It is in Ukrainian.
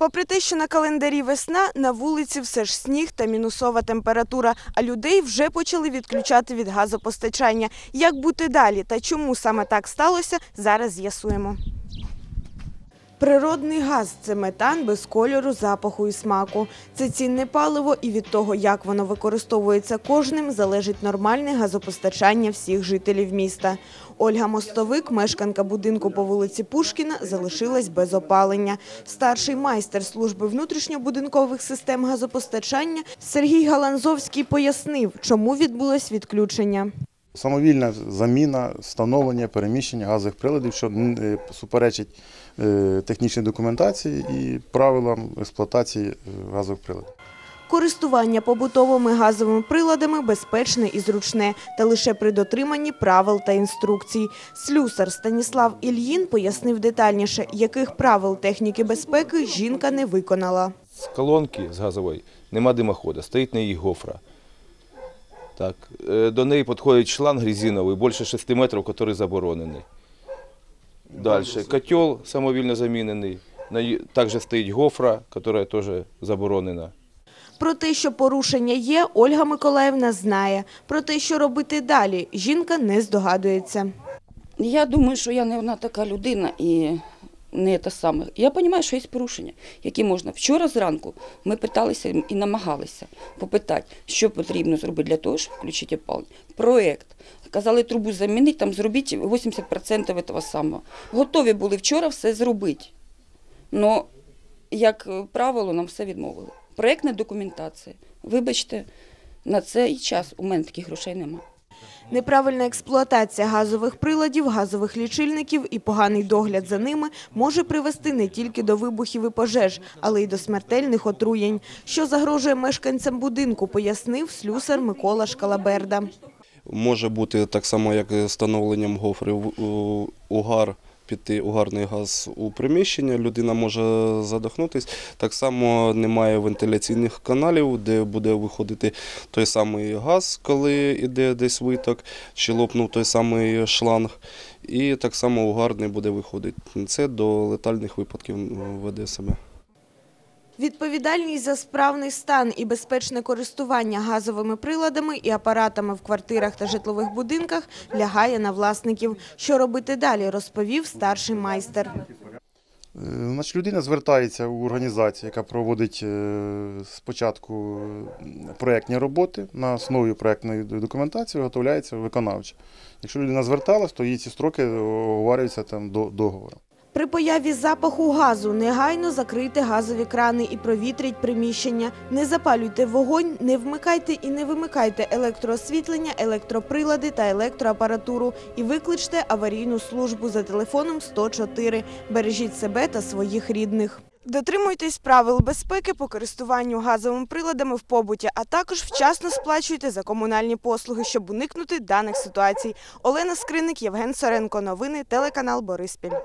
Попри те, що на календарі весна, на вулиці все ж сніг та мінусова температура, а людей вже почали відключати від газопостачання. Як бути далі та чому саме так сталося, зараз з'ясуємо. Природний газ це метан без кольору, запаху і смаку. Це цінне паливо, і від того, як воно використовується кожним, залежить нормальне газопостачання всіх жителів міста. Ольга Мостовик, мешканка будинку по вулиці Пушкіна, залишилась без опалення. Старший майстер служби внутрішньобудинкових систем газопостачання Сергій Галанзовський пояснив, чому відбулось відключення. Самовільна заміна, встановлення, переміщення газових приладів, що е, суперечить е, технічній документації і правилам експлуатації е, газових приладів. Користування побутовими газовими приладами безпечне і зручне, та лише при дотриманні правил та інструкцій. Слюсар Станіслав Ільїн пояснив детальніше, яких правил техніки безпеки жінка не виконала. З колонки з газової нема димоходу, стоїть на її гофра. Так. е, До неї підходить шланг резиновий, більше 6 метрів, який заборонений. Далі. Котел самовільно замінений. Також стоїть гофра, яка теж заборонена. Про те, що порушення є, Ольга Миколаївна знає. Про те, що робити далі, жінка не здогадується. Я думаю, що я не одна така людина і не те саме. Я розумію, що є порушення, які можна. Вчора зранку ми питалися і намагалися попитати, що потрібно зробити для того, щоб включити опалення. Проєкт. Казали, трубу замінити, там зробіть 80% цього самого. Готові були вчора все зробити. Але, як правило, нам все відмовили. Проєктна документація. Вибачте, на цей час у мене таких грошей немає. Неправильна експлуатація газових приладів, газових лічильників і поганий догляд за ними може привести не тільки до вибухів і пожеж, але й до смертельних отруєнь. Що загрожує мешканцям будинку, пояснив слюсар Микола Шкалаберда. Може бути так само, як встановленням гофри у- угар, піти угарний газ у приміщення, людина може задохнутися. Так само немає вентиляційних каналів, де буде виходити той самий газ, коли йде десь виток, чи лопнув той самий шланг. І так само угарний буде виходити. Це до летальних випадків веде себе. Відповідальність за справний стан і безпечне користування газовими приладами і апаратами в квартирах та житлових будинках лягає на власників. Що робити далі, розповів старший майстер. Е, Значить, людина звертається у організацію, яка проводить е, спочатку е, проєктні роботи. На основі проєктної документації виготовляється виконавча. Якщо людина зверталась, то її ці строки оговарюються там до договору. При появі запаху газу негайно закрийте газові крани і провітріть приміщення. Не запалюйте вогонь, не вмикайте і не вимикайте електроосвітлення, електроприлади та електроапаратуру і викличте аварійну службу за телефоном 104. Бережіть себе та своїх рідних. Дотримуйтесь правил безпеки по користуванню газовими приладами в побуті, а також вчасно сплачуйте за комунальні послуги, щоб уникнути даних ситуацій. Олена Скриник, Євген Соренко. Новини, телеканал Бориспіль.